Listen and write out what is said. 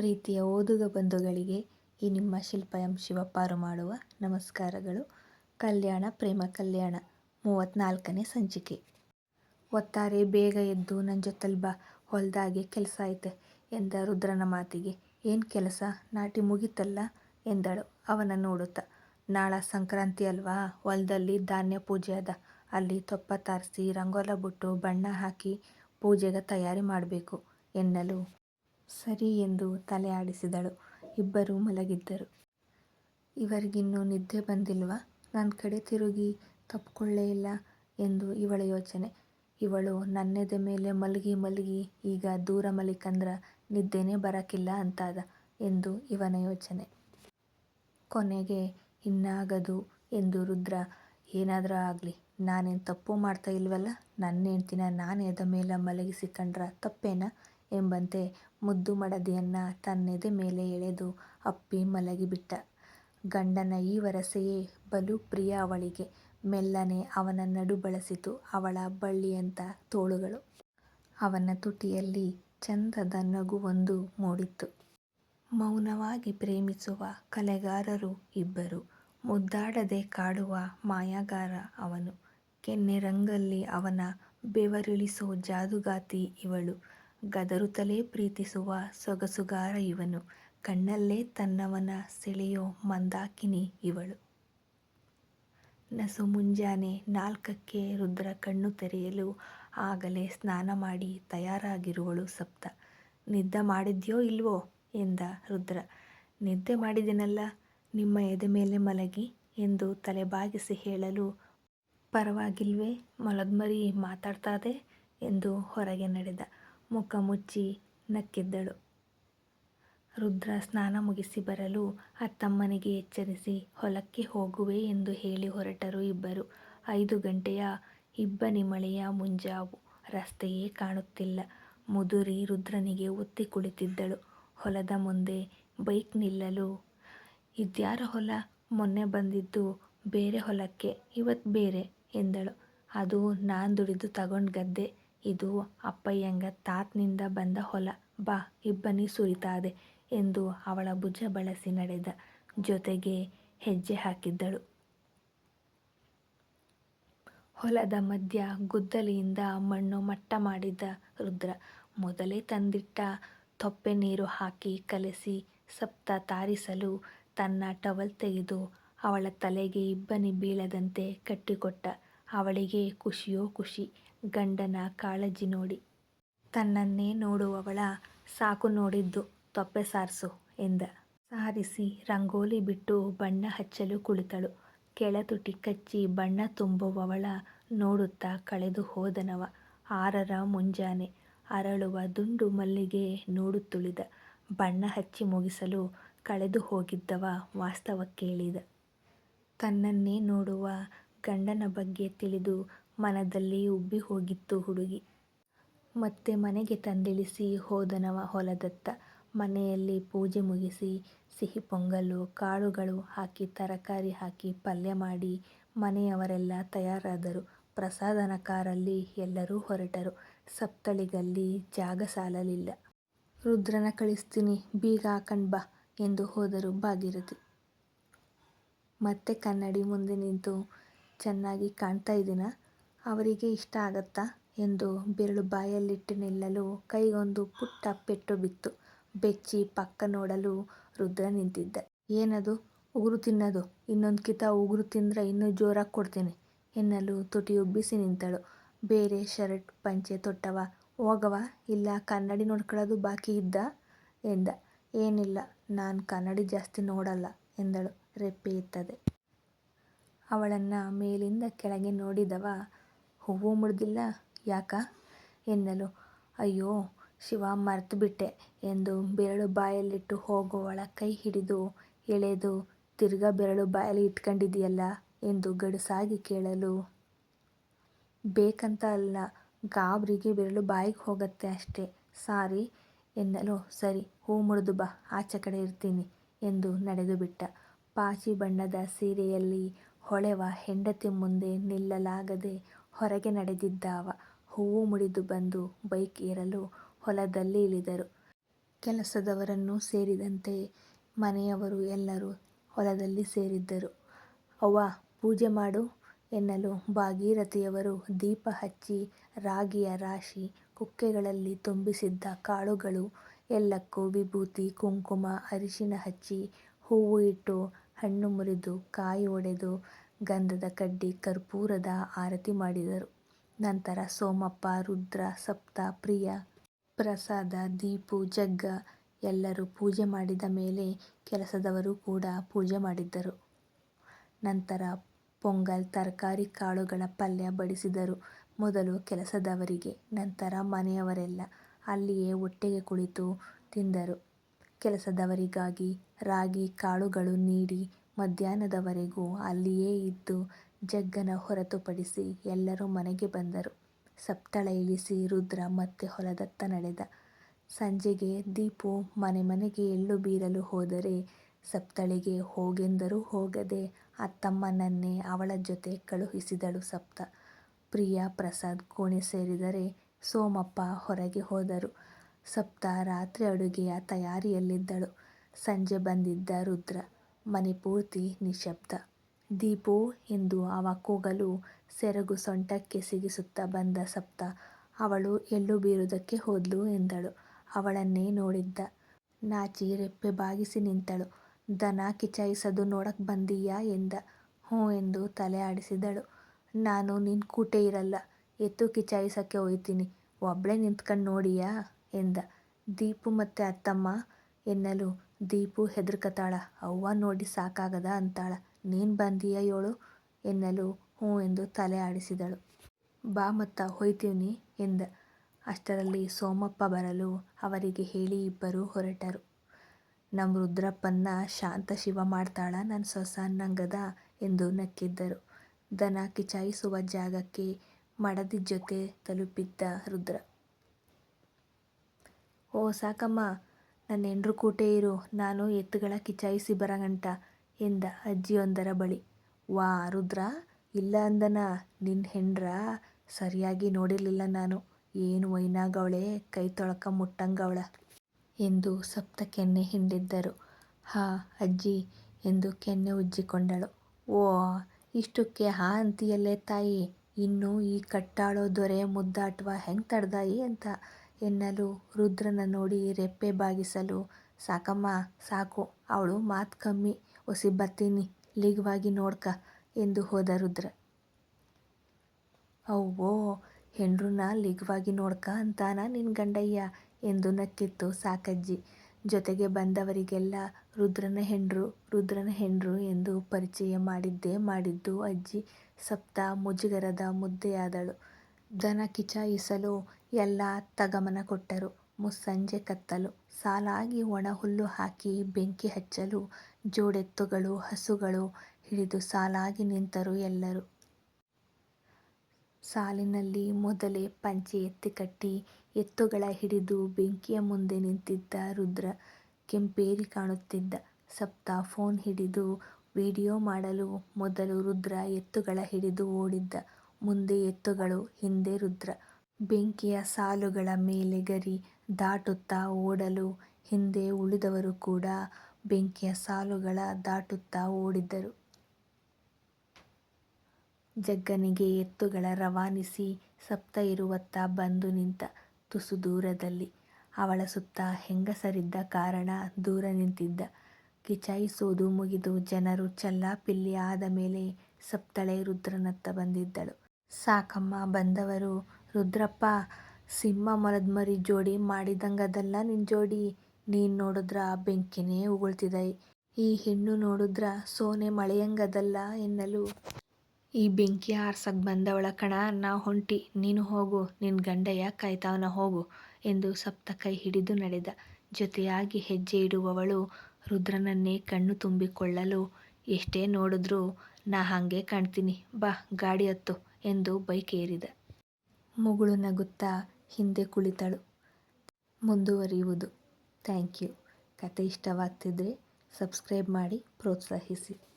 ಪ್ರೀತಿಯ ಓದುಗ ಬಂಧುಗಳಿಗೆ ಈ ನಿಮ್ಮ ಶಿಲ್ಪ ಎಂ ಶಿವಪ್ಪಾರು ಮಾಡುವ ನಮಸ್ಕಾರಗಳು. ಕಲ್ಯಾಣ ಪ್ರೇಮ ಕಲ್ಯಾಣ ಮೂವತ್ತ್ನಾಲ್ಕನೇ ಸಂಚಿಕೆ. ಒತ್ತಾರೆ ಬೇಗ ಎದ್ದು ನನ್ನ ಜೊತಲ್ ಬಾ, ಹೊಲ್ದಾಗೆ ಕೆಲಸ ಐತೆ ಎಂದ ರುದ್ರನ ಮಾತಿಗೆ. ಏನು ಕೆಲಸ? ನಾಟಿ ಮುಗಿತಲ್ಲ ಎಂದಳು ಅವನ ನೋಡುತ್ತಾ. ನಾಳ ಸಂಕ್ರಾಂತಿ ಅಲ್ವಾ? ಹೊಲದಲ್ಲಿ ಧಾನ್ಯ ಪೂಜೆ ಅದ. ಅಲ್ಲಿ ತೊಪ್ಪ ತಾರಿಸಿ, ರಂಗೋಲ ಬಿಟ್ಟು, ಬಣ್ಣ ಹಾಕಿ ಪೂಜೆಗೆ ತಯಾರಿ ಮಾಡಬೇಕು ಎನ್ನಲು. ಸರಿ ಎಂದು ತಲೆ ಆಡಿಸಿದಳು. ಇಬ್ಬರೂ ಮಲಗಿದ್ದರು. ಇವರಿಗಿನ್ನೂ ನಿದ್ದೆ ಬಂದಿಲ್ವ? ನನ್ನ ಕಡೆ ತಿರುಗಿ ತಪ್ಪಿಕೊಳ್ಳೇ ಇಲ್ಲ ಎಂದು ಇವಳ ಯೋಚನೆ. ಇವಳು ನನ್ನೆದೆ ಮೇಲೆ ಮಲಗಿ ಮಲಗಿ ಈಗ ದೂರ ಮಲಿಕಂದ್ರ ನಿದ್ದೆನೇ ಬರಕಿಲ್ಲ ಅಂತಾದ ಎಂದು ಇವನ ಯೋಚನೆ. ಕೊನೆಗೆ ಇನ್ನಾಗದು ಎಂದು ರುದ್ರ. ಏನಾದರೂ ಆಗಲಿ, ನಾನೇನು ತಪ್ಪು ಮಾಡ್ತಾ ಇಲ್ವಲ್ಲ? ನನ್ನ ಹೆಂಡ್ತಿನ ನಾನು ಎದ ಮೇಲೆ ಮಲಗಿಸಿಕೊಂಡ್ರ ತಪ್ಪೇನಾ? ಎಂಬಂತೆ ಮುದ್ದು ಮಡದಿಯನ್ನ ತನ್ನೆದೆ ಮೇಲೆ ಎಳೆದು ಅಪ್ಪಿ ಮಲಗಿಬಿಟ್ಟ. ಗಂಡನ ಈ ವರಸೆಯೇ ಬಲು ಪ್ರಿಯ ಅವಳಿಗೆ. ಮೆಲ್ಲನೆ ಅವನ ನಡು ಬಳಸಿತು ಅವಳ ಬಳ್ಳಿಯಂಥ ತೋಳುಗಳು. ಅವನ ತುಟಿಯಲ್ಲಿ ಚಂದದ ನಗುವೊಂದು ಮೂಡಿತ್ತು. ಮೌನವಾಗಿ ಪ್ರೇಮಿಸುವ ಕಲೆಗಾರರು ಇಬ್ಬರು. ಮುದ್ದಾಡದೆ ಕಾಡುವ ಮಾಯಗಾರ ಅವನು. ಕೆನ್ನೆರಂಗಲ್ಲಿ ಅವನ ಬೆವರಿಳಿಸೋ ಜಾದುಗಾತಿ ಇವಳು. ಗದರುತ್ತಲೇ ಪ್ರೀತಿಸುವ ಸೊಗಸುಗಾರ ಇವನು. ಕಣ್ಣಲ್ಲೇ ತನ್ನವನ ಸೆಳೆಯೋ ಮಂದಾಕಿನಿ ಇವಳು. ನಸು ಮುಂಜಾನೆ ನಾಲ್ಕಕ್ಕೆ ರುದ್ರ ಕಣ್ಣು ತೆರೆಯಲು ಆಗಲೇ ಸ್ನಾನ ಮಾಡಿ ತಯಾರಾಗಿರುವಳು ಸಪ್ತ. ನಿದ್ದೆ ಮಾಡಿದ್ಯೋ ಇಲ್ವೋ? ಎಂದ ರುದ್ರ. ನಿದ್ದೆ ಮಾಡಿದೆನಲ್ಲ, ನಿಮ್ಮ ಎದೆ ಮೇಲೆ ಮಲಗಿ ಎಂದು ತಲೆ ಬಾಗಿಸಿ ಹೇಳಲು ಪರವಾಗಿಲ್ವೇ ಮಲದ್ಮರಿ ಮಾತಾಡ್ತಾದೆ? ಎಂದು ಹೊರಗೆ ನಡೆದ. ಮುಖ ಮುಚ್ಚಿ ನಕ್ಕಿದ್ದಳು. ರುದ್ರ ಸ್ನಾನ ಮುಗಿಸಿ ಬರಲು ಅತ್ತಮ್ಮನಿಗೆ ಎಚ್ಚರಿಸಿ, ಹೊಲಕ್ಕೆ ಹೋಗುವೆ ಎಂದು ಹೇಳಿ ಹೊರಟರು ಇಬ್ಬರು. ಐದು ಗಂಟೆಯ ಇಬ್ಬನಿ ಮಳೆಯ ಮುಂಜಾವು ರಸ್ತೆಯೇ ಕಾಣುತ್ತಿಲ್ಲ. ಮುದುರಿ ರುದ್ರನಿಗೆ ಒತ್ತಿ ಕುಳಿತಿದ್ದಳು. ಹೊಲದ ಮುಂದೆ ಬೈಕ್ ನಿಲ್ಲಲು, ಇದ್ಯಾರ ಹೊಲ? ಮೊನ್ನೆ ಬಂದಿದ್ದು ಬೇರೆ ಹೊಲಕ್ಕೆ ಇವತ್ತು ಬೇರೆ ಎಂದಳು. ಅದು ನಾನು ದುಡಿದು ತಗೊಂಡು ಗದ್ದೆ. ಇದು ಅಪ್ಪಯ್ಯಂಗ ತಾತ್ನಿಂದ ಬಂದ ಹೊಲ. ಬಾ, ಇಬ್ಬನಿ ಸುರಿತಾದೆ ಎಂದು ಅವಳ ಭುಜ ಬಳಸಿ ನಡೆದ. ಜೊತೆಗೆ ಹೆಜ್ಜೆ ಹಾಕಿದ್ದಳು. ಹೊಲದ ಮಧ್ಯ ಗುದ್ದಲಿಯಿಂದ ಮಣ್ಣು ಮಟ್ಟ ಮಾಡಿದ್ದ ರುದ್ರ. ಮೊದಲೇ ತಂದಿಟ್ಟ ತೊಪ್ಪೆ ನೀರು ಹಾಕಿ ಕಲಸಿ ಸಪ್ತ ತಾರಿಸಲು ತನ್ನ ಟವಲ್ ತೆಗೆದು ಅವಳ ತಲೆಗೆ ಇಬ್ಬನಿ ಬೀಳದಂತೆ ಕಟ್ಟಿಕೊಟ್ಟ. ಅವಳಿಗೆ ಖುಷಿಯೋ ಖುಷಿ. ಗಂಡನ ಕಾಳಜಿ ನೋಡಿ. ತನ್ನನ್ನೇ ನೋಡುವವಳ ಸಾಕು ನೋಡಿದ್ದು ತೊಪ್ಪೆ ಸಾರಿಸು ಎಂದ. ಸಾರಿಸಿ ರಂಗೋಲಿ ಬಿಟ್ಟು ಬಣ್ಣ ಹಚ್ಚಲು ಕುಳಿತಳು. ಕೆಳತುಟಿ ಕಚ್ಚಿ ಬಣ್ಣ ತುಂಬುವವಳ ನೋಡುತ್ತಾ ಕಳೆದು ಹೋದನವ. ಆರರ ಮುಂಜಾನೆ ಅರಳುವ ದುಂಡು ಮಲ್ಲಿಗೆ ನೋಡುತ್ತುಳಿದ. ಬಣ್ಣ ಹಚ್ಚಿ ಮುಗಿಸಲು ಕಳೆದು ಹೋಗಿದ್ದವ ವಾಸ್ತವಕ್ಕೇಳಿದ ತನ್ನನ್ನೇ ನೋಡುವ ಗಂಡನ ಬಗ್ಗೆ ತಿಳಿದು ಮನದಲ್ಲಿ ಉಬ್ಬಿ ಹೋಗಿತ್ತು ಹುಡುಗಿ. ಮತ್ತೆ ಮನೆಗೆ ತಂದಿಳಿಸಿ ಹೋದನವ ಹೊಲದತ್ತ. ಮನೆಯಲ್ಲಿ ಪೂಜೆ ಮುಗಿಸಿ ಸಿಹಿ ಪೊಂಗಲು, ಕಾಳುಗಳು ಹಾಕಿ, ತರಕಾರಿ ಹಾಕಿ ಪಲ್ಯ ಮಾಡಿ ಮನೆಯವರೆಲ್ಲ ತಯಾರಾದರು. ಪ್ರಸಾದನ ಕಾರಲ್ಲಿ ಎಲ್ಲರೂ ಹೊರಟರು. ಸಪ್ತಳಿಗಲ್ಲಿ ಜಾಗ ಸಾಲಲಿಲ್ಲ. ರುದ್ರನ ಕಳಿಸ್ತೀನಿ, ಬೀಗ ಹಾಕಂಡ್ ಬಾ ಎಂದು ಹೋದರು ಭಾಗೀರಥಿ. ಮತ್ತೆ ಕನ್ನಡಿ ಮುಂದೆ ನಿಂತು ಚೆನ್ನಾಗಿ ಕಾಣ್ತಾ ಇದ್ದೀನಾ ಅವರಿಗೆ ಇಷ್ಟ ಆಗತ್ತಾ? ಎಂದು ಬೆರಳು ಬಾಯಲ್ಲಿಟ್ಟು ನಿಲ್ಲಲು ಕೈಗೊಂದು ಪುಟ್ಟ ಪೆಟ್ಟು ಬಿತ್ತು. ಬೆಚ್ಚಿ ಪಕ್ಕ ನೋಡಲು ರುದ್ರ ನಿಂತಿದ್ದ. ಏನದು? ಉಗುರು ತಿನ್ನೋದು. ಇನ್ನೊಂದು ಕಿತ ಉಗುರು ತಿಂದ್ರೆ ಇನ್ನೂ ಜೋರಾಗಿ ಕೊಡ್ತೀನಿ ಎನ್ನಲು ತುಟಿ ಉಬ್ಬಿಸಿ ನಿಂತಳು. ಬೇರೆ ಶರ್ಟ್, ಪಂಚೆ ತೊಟ್ಟವ. ಹೋಗವ ಇಲ್ಲ ಕನ್ನಡಿ ನೋಡ್ಕೊಳ್ಳೋದು ಬಾಕಿ ಇದ್ದ? ಎಂದ. ಏನಿಲ್ಲ, ನಾನು ಕನ್ನಡಿ ಜಾಸ್ತಿ ನೋಡಲ್ಲ ಎಂದಳು ರೆಪ್ಪೆ ಇತ್ತದೆ ಅವಳನ್ನು ಮೇಲಿಂದ ಕೆಳಗೆ ನೋಡಿದವ ಹೂವು ಮುಡ್ದಿಲ್ಲ? ಯಾಕ? ಎನ್ನಲು. ಅಯ್ಯೋ, ಶಿವ ಮರೆತುಬಿಟ್ಟೆ ಎಂದು ಬೆರಳು ಬಾಯಲ್ಲಿಟ್ಟು ಹೋಗುವಳ ಕೈ ಹಿಡಿದು ಎಳೆದು, ತಿರ್ಗ ಬೆರಳು ಬಾಯಲ್ಲಿ ಇಟ್ಕೊಂಡಿದ್ದೀಯಲ್ಲ ಎಂದು ಗಡುಸಾಗಿ ಕೇಳಲು. ಬೇಕಂತ ಅಲ್ಲ, ಗಾಬ್ರಿಗೆ ಬೆರಳು ಬಾಯಿಗೆ ಹೋಗತ್ತೆ ಅಷ್ಟೇ. ಸಾರಿ, ಎನ್ನಲು. ಸರಿ, ಹೂ ಮುಡಿದು ಬಾ, ಆಚೆ ಕಡೆ ಇರ್ತೀನಿ ಎಂದು ನಡೆದುಬಿಟ್ಟ ಪಾಚಿ ಬಣ್ಣದ ಸೀರೆಯಲ್ಲಿ ಹೊಳೆವ ಹೆಂಡತಿ ಮುಂದೆ ನಿಲ್ಲಲಾಗದೆ ಹೊರಗೆ ನಡೆದಿದ್ದಾವ. ಹೂವು ಮುಡಿದು ಬಂದು ಬೈಕ್ ಏರಲು ಹೊಲದಲ್ಲಿ ಇಳಿದರು ಕೆಲಸದವರನ್ನು ಸೇರಿದಂತೆ ಮನೆಯವರು ಎಲ್ಲರೂ ಹೊಲದಲ್ಲಿ ಸೇರಿದ್ದರು. ಅವ್ವ ಪೂಜೆ ಮಾಡು ಎನ್ನಲು ಭಾಗೀರಥಿಯವರು ದೀಪ ಹಚ್ಚಿ ರಾಗಿಯ ರಾಶಿ, ಕುಕ್ಕೆಗಳಲ್ಲಿ ತುಂಬಿಸಿದ್ದ ಕಾಳುಗಳು ಎಲ್ಲಕ್ಕೂ ವಿಭೂತಿ, ಕುಂಕುಮ, ಅರಿಶಿನ ಹಚ್ಚಿ, ಹೂವು ಇಟ್ಟು, ಹಣ್ಣು ಮುರಿದು, ಕಾಯಿ ಒಡೆದು, ಗಂಧದ ಕಡ್ಡಿ, ಕರ್ಪೂರದ ಆರತಿ ಮಾಡಿದರು. ನಂತರ ಸೋಮಪ್ಪ, ರುದ್ರ, ಸಪ್ತ, ಪ್ರಿಯ, ಪ್ರಸಾದ, ದೀಪು, ಜಗ್ಗ ಎಲ್ಲರೂ ಪೂಜೆ ಮಾಡಿದ ಮೇಲೆ ಕೆಲಸದವರು ಕೂಡ ಪೂಜೆ ಮಾಡಿದ್ದರು. ನಂತರ ಪೊಂಗಲ್, ತರಕಾರಿ ಕಾಳುಗಳ ಪಲ್ಯ ಬಡಿಸಿದರು. ಮೊದಲು ಕೆಲಸದವರಿಗೆ, ನಂತರ ಮನೆಯವರೆಲ್ಲ ಅಲ್ಲಿಯೇ ಒಟ್ಟಿಗೆ ಕುಳಿತು ತಿಂದರು. ಕೆಲಸದವರಿಗಾಗಿ ರಾಗಿ ಕಾಳುಗಳು ನೀಡಿ ಮಧ್ಯಾಹ್ನದವರೆಗೂ ಅಲ್ಲಿಯೇ ಇದ್ದು ಜಗ್ಗನ ಹೊರತುಪಡಿಸಿ ಎಲ್ಲರೂ ಮನೆಗೆ ಬಂದರು. ಸಪ್ತಳ ಇಳಿಸಿ ರುದ್ರ ಮತ್ತೆ ಹೊಲದತ್ತ ನಡೆದ. ಸಂಜೆಗೆ ದೀಪು ಮನೆ ಮನೆಗೆ ಎಳ್ಳು ಬೀರಲು ಹೋದರೆ ಸಪ್ತಳಿಗೆ ಹೋಗೆಂದರೂ ಹೋಗದೆ ಅತ್ತಮ್ಮನನ್ನೇ ಅವಳ ಜೊತೆ ಕಳುಹಿಸಿದಳು ಸಪ್ತ. ಪ್ರಿಯ, ಪ್ರಸಾದ್ ಕೋಣೆ ಸೇರಿದರೆ ಸೋಮಪ್ಪ ಹೊರಗೆ ಹೋದರು. ಸಪ್ತ ರಾತ್ರಿ ಅಡುಗೆಯ ತಯಾರಿಯಲ್ಲಿದ್ದಳು. ಸಂಜೆ ಬಂದಿದ್ದ ರುದ್ರ. ಮನೆ ಪೂರ್ತಿ ನಿಶ್ಶಬ್ದ. ದೀಪೋ ಎಂದು ಅವ ಕೂಗಲು ಸೆರಗು ಸೊಂಟಕ್ಕೆ ಸಿಗಿಸುತ್ತಾ ಬಂದ ಸಪ್ತ ಅವಳು ಎಳ್ಳು ಬೀರುವುದಕ್ಕೆ ಹೋದ್ಲು ಎಂದಳು. ಅವಳನ್ನೇ ನೋಡಿದ್ದ. ನಾಚಿ ರೆಪ್ಪೆ ಬಾಗಿಸಿ ನಿಂತಳು. ದನ ಕಿಚಾಯಿಸದು ನೋಡಕ್ ಬಂದೀಯಾ ಎಂದ. ಹ್ಞೂ ಎಂದು ತಲೆ ಆಡಿಸಿದಳು. ನಾನು ನಿನ್ ಕೂಟೇ ಇರಲ್ಲ. ಎತ್ತು ಕಿಚಾಯಿಸಕ್ಕೆ ಒಯ್ತೀನಿ. ಒಬ್ಳೇ ನಿಂತ್ಕಂಡು ನೋಡಿಯಾ ಎಂದ. ದೀಪು ಮತ್ತೆ ಅತ್ತಮ್ಮ ಎನ್ನಲು ದೀಪು ಹೆದರ್ಕತಾಳ. ಅವ್ವ ನೋಡಿ ಸಾಕಾಗದ ಅಂತಾಳ. ನೀನು ಬಂದೀಯ ಯೋಳು ಎನ್ನಲು ಹ್ಞೂ ಎಂದು ತಲೆ ಆಡಿಸಿದಳು. ಬಾ ಮತ್ತ ಹೊಯ್ತಿವ್ನಿ ಎಂದ. ಅಷ್ಟರಲ್ಲಿ ಸೋಮಪ್ಪ ಬರಲು ಅವರಿಗೆ ಹೇಳಿ ಇಬ್ಬರೂ ಹೊರಟರು. ನಮ್ಮ ರುದ್ರಪ್ಪನ್ನ ಶಾಂತಶಿವ ಮಾಡ್ತಾಳ ನನ್ನ ಸೊಸ ನಂಗದ ಎಂದು ನಕ್ಕಿದ್ದರು. ದನ ಕಿಚಾಯಿಸುವ ಜಾಗಕ್ಕೆ ಮಡದಿ ಜೊತೆ ತಲುಪಿದ್ದ ರುದ್ರ. ಓ ಸಾಕಮ್ಮ ನನ್ ಹೆಂಡ್ರು ಕೂಟೇ ಇರು, ನಾನು ಎತ್ತುಗಳ ಕಿಚಾಯಿಸಿ ಬರಂಗಂಟ, ಎಂದ ಅಜ್ಜಿಯೊಂದರ ಬಳಿ. ವಾ ರುದ್ರ, ಇಲ್ಲ ಅಂದನ ನಿನ್ನ ಹೆಂಡ್ರ ಸರಿಯಾಗಿ ನೋಡಿರಲಿಲ್ಲ ನಾನು. ಏನು ವೈನಾಗವಳೆ, ಕೈ ತೊಳಕ ಮುಟ್ಟಂಗವಳ ಎಂದು ಸಪ್ತ ಕೆನ್ನೆ ಹಿಂಡಿದ್ದರು. ಹಾ ಅಜ್ಜಿ ಎಂದು ಕೆನ್ನೆ ಉಜ್ಜಿಕೊಂಡಳು. ಓ, ಇಷ್ಟಕ್ಕೆ ಹಾ ಅಂತೀಯಲ್ಲೇ ತಾಯಿ, ಇನ್ನು ಈ ಕಟ್ಟಾಳೋ ದೊರೆ ಮುದ್ದಾಟ್ವ ಹೆಂಗೆ ತಡ್ದಾಯಿ ಅಂತ ಎನ್ನಲು, ರುದ್ರನ ನೋಡಿ ರೆಪ್ಪೆ ಬಾಗಿಸಲು, ಸಾಕಮ್ಮ, ಸಾಕು, ಅವಳು ಮಾತು ಕಮ್ಮಿ, ಒಸಿ ಬರ್ತೀನಿ, ಲಿಗ್ವಾಗಿ ನೋಡ್ಕ, ಎಂದು ಹೋದ ರುದ್ರ. ಅವ್ವೋ ಹೆಣ್ರನ್ನ ಲಿಗ್ವಾಗಿ ನೋಡ್ಕ ಅಂತಾನ ನಿನ್ ಗಂಡಯ್ಯ ಎಂದು ನಕ್ಕಿತ್ತು ಸಾಕಜ್ಜಿ. ಜೊತೆಗೆ ಬಂದವರಿಗೆಲ್ಲ, ರುದ್ರನ ಹೆಂಡ್ರು ರುದ್ರನ ಹೆಂಡ್ರು ಎಂದು ಪರಿಚಯ ಮಾಡಿದ್ದೇ ಮಾಡಿದ್ದು ಅಜ್ಜಿ. ಸಪ್ತ ಮುಜುಗರದ ಮುದ್ದೆಯಾದಳು. ದನ ಕಿಚಾಯಿಸಲು ಎಲ್ಲ ಅತ್ತ ಗಮನ ಕೊಟ್ಟರು. ಮುಸ್ಸಂಜೆ ಕತ್ತಲು. ಸಾಲಾಗಿ ಒಣ ಹುಲ್ಲು ಹಾಕಿ ಬೆಂಕಿ ಹಚ್ಚಲು ಜೋಡೆತ್ತುಗಳು, ಹಸುಗಳು ಹಿಡಿದು ಸಾಲಾಗಿ ನಿಂತರು ಎಲ್ಲರೂ. ಸಾಲಿನಲ್ಲಿ ಮೊದಲೇ ಪಂಚೆ ಎತ್ತಿಕಟ್ಟಿ ಎತ್ತುಗಳ ಹಿಡಿದು ಬೆಂಕಿಯ ಮುಂದೆ ನಿಂತಿದ್ದ ರುದ್ರ ಕೆಂಪೇರಿ ಕಾಣುತ್ತಿದ್ದ. ಸಪ್ತ ಫೋನ್ ಹಿಡಿದು ವಿಡಿಯೋ ಮಾಡಲು ಮೊದಲು ರುದ್ರ ಎತ್ತುಗಳ ಹಿಡಿದು ಓಡಿದ್ದ. ಮುಂದೆ ಎತ್ತುಗಳು, ಹಿಂದೆ ರುದ್ರ. ಬೆಂಕಿಯ ಸಾಲುಗಳ ಮೇಲೆ ಗರಿ ದಾಟುತ್ತಾ ಓಡಲು ಹಿಂದೆ ಉಳಿದವರು ಕೂಡ ಬೆಂಕಿಯ ಸಾಲುಗಳ ದಾಟುತ್ತಾ ಓಡಿದರು. ಜಗ್ಗನಿಗೆ ಎತ್ತುಗಳ ರವಾನಿಸಿ ಸಪ್ತ ಇರುವತ್ತ ಬಂದು ನಿಂತ. ತುಸು ದೂರದಲ್ಲಿ. ಅವಳ ಸುತ್ತ ಹೆಂಗಸರಿದ್ದ ಕಾರಣ ದೂರ ನಿಂತಿದ್ದ. ಕಿಚಾಯಿಸುವುದು ಮುಗಿದು ಜನರು ಚೆಲ್ಲಾಪಿಲ್ಲಿ ಆದ ಮೇಲೆ ಸಪ್ತಳೆ ರುದ್ರನತ್ತ ಬಂದಿದ್ದಳು. ಸಾಕಮ್ಮ ಬಂದವರು ರುದ್ರಪ್ಪ, ಸಿಂಹ ಮೊಲದ್ಮರಿ ಜೋಡಿ ಮಾಡಿದಂಗದಲ್ಲ ನಿನ್ನ ಜೋಡಿ. ನೀನು ನೋಡುದ್ರ ಬೆಂಕಿನೇ ಉಗುಳ್ತಿದೈ. ಈ ಹೆಣ್ಣು ನೋಡುದ್ರ ಸೋನೆ ಮಳೆಯಂಗದಲ್ಲ ಎನ್ನಲು. ಈ ಬೆಂಕಿ ಆರ್ಸಕ್ ಬಂದವಳ ಕಣ, ನಾ ಹೊಂಟಿ ನೀನು ಹೋಗು ನಿನ್ನ ಗಂಡಯ್ಯ ಕಾಯ್ತಾವನ ಹೋಗು ಎಂದು ಸಪ್ತ ಕೈ ಹಿಡಿದು ನಡೆದ. ಜೊತೆಯಾಗಿ ಹೆಜ್ಜೆ ಇಡುವವಳು ರುದ್ರನನ್ನೇ ಕಣ್ಣು ತುಂಬಿಕೊಳ್ಳಲು ಎಷ್ಟೇ ನೋಡುದ್ರೂ ನಾ ಹಾಗೆ ಕಾಣ್ತೀನಿ ಬಾ, ಗಾಡಿ ಹತ್ತು ಎಂದು ಬೈಕ್ ಏರಿದ. ಮುಗುಳು ನಗುತ್ತಾ ಹಿಂದೆ ಕುಳಿತಳು. ಮುಂದುವರಿಯುವುದು. ಥ್ಯಾಂಕ್ಯೂ ಕತೆ ಇಷ್ಟವಾಗ್ತಿದ್ರೆ ಸಬ್ಸ್ಕ್ರೈಬ್ ಮಾಡಿ ಪ್ರೋತ್ಸಾಹಿಸಿ.